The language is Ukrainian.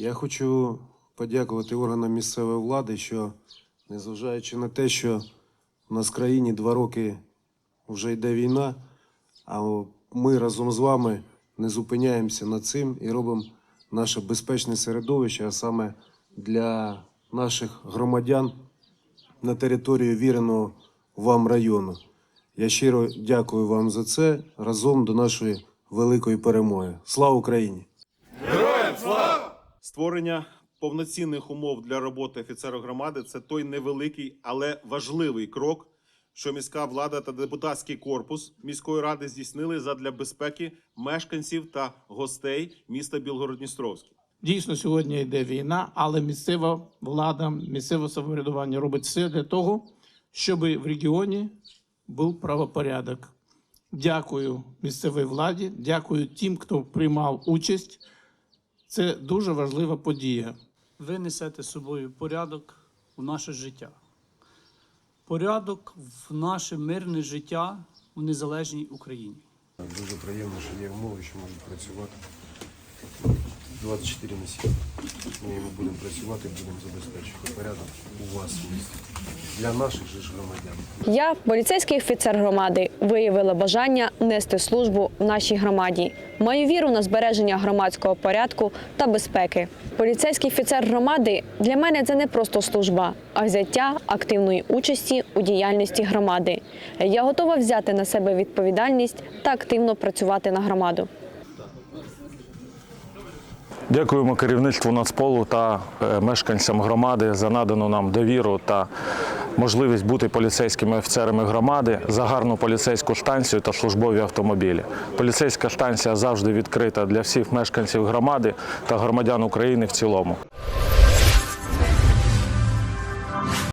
Я хочу подякувати органам місцевої влади, що незважаючи на те, що у нас в країні два роки вже йде війна, а ми разом з вами не зупиняємося над цим і робимо наше безпечне середовище, а саме для наших громадян на території віреного вам району. Я щиро дякую вам за це разом до нашої великої перемоги. Слава Україні! Створення повноцінних умов для роботи офіцерів громади це той невеликий, але важливий крок, що міська влада та депутатський корпус міської ради здійснили задля безпеки мешканців та гостей міста Білгород-Дністровський. Дійсно, сьогодні йде війна, але місцева влада, місцеве самоврядування робить все для того, щоб в регіоні був правопорядок. Дякую місцевій владі, дякую тим, хто приймав участь. Це дуже важлива подія. ви несете з собою порядок у наше життя. Порядок в наше мирне життя у незалежній Україні. Дуже приємно, що є умови, що можуть працювати 24 на 7. Ми будемо працювати, будемо забезпечувати порядок у вас в місті. Для наших же громадян. Я, поліцейський офіцер громади, виявила бажання нести службу в нашій громаді. Маю віру на збереження громадського порядку та безпеки. Поліцейський офіцер громади для мене це не просто служба, а взяття активної участі у діяльності громади. Я готова взяти на себе відповідальність та активно працювати на громаду. Дякуємо керівництву Нацполу та е, мешканцям громади за надану нам довіру та можливість бути поліцейськими офіцерами громади за гарну поліцейську станцію та службові автомобілі. Поліцейська станція завжди відкрита для всіх мешканців громади та громадян України в цілому.